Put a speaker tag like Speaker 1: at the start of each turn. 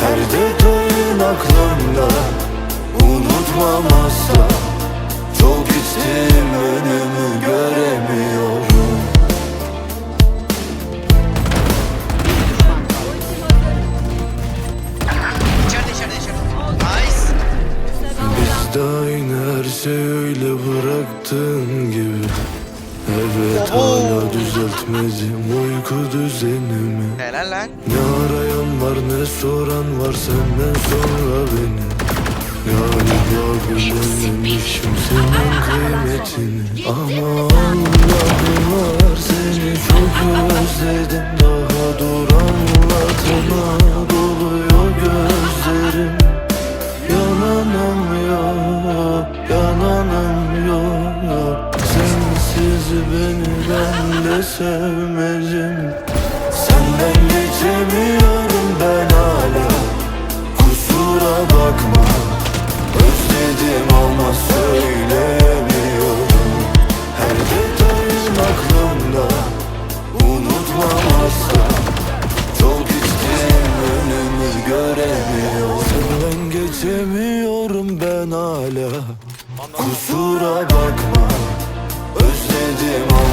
Speaker 1: Her detayın aklımda Unutmam asla Çok içtim önümü göremiyorum. Biz de aynı her şey öyle bıraktığın gibi Evet hala düzeltmedim uyku düzenimi.
Speaker 2: Helal lan.
Speaker 1: Ne arayan var ne soran var senden sonra beni. Galiba bilememişim senin kıymetini Ama Allah'ım var seni çok özledim. Daha dur anlatma doluyor gözlerim. Yananım beni ben de sevmedim Senden geçemiyorum ben hala. Kusura bakma. Özledim ama söyleyemiyorum Her detayın aklımda. Unutmam asla Çok içtim önümü göremiyorum. Senden geçemiyorum ben hala. Kusura bakma Sevmedim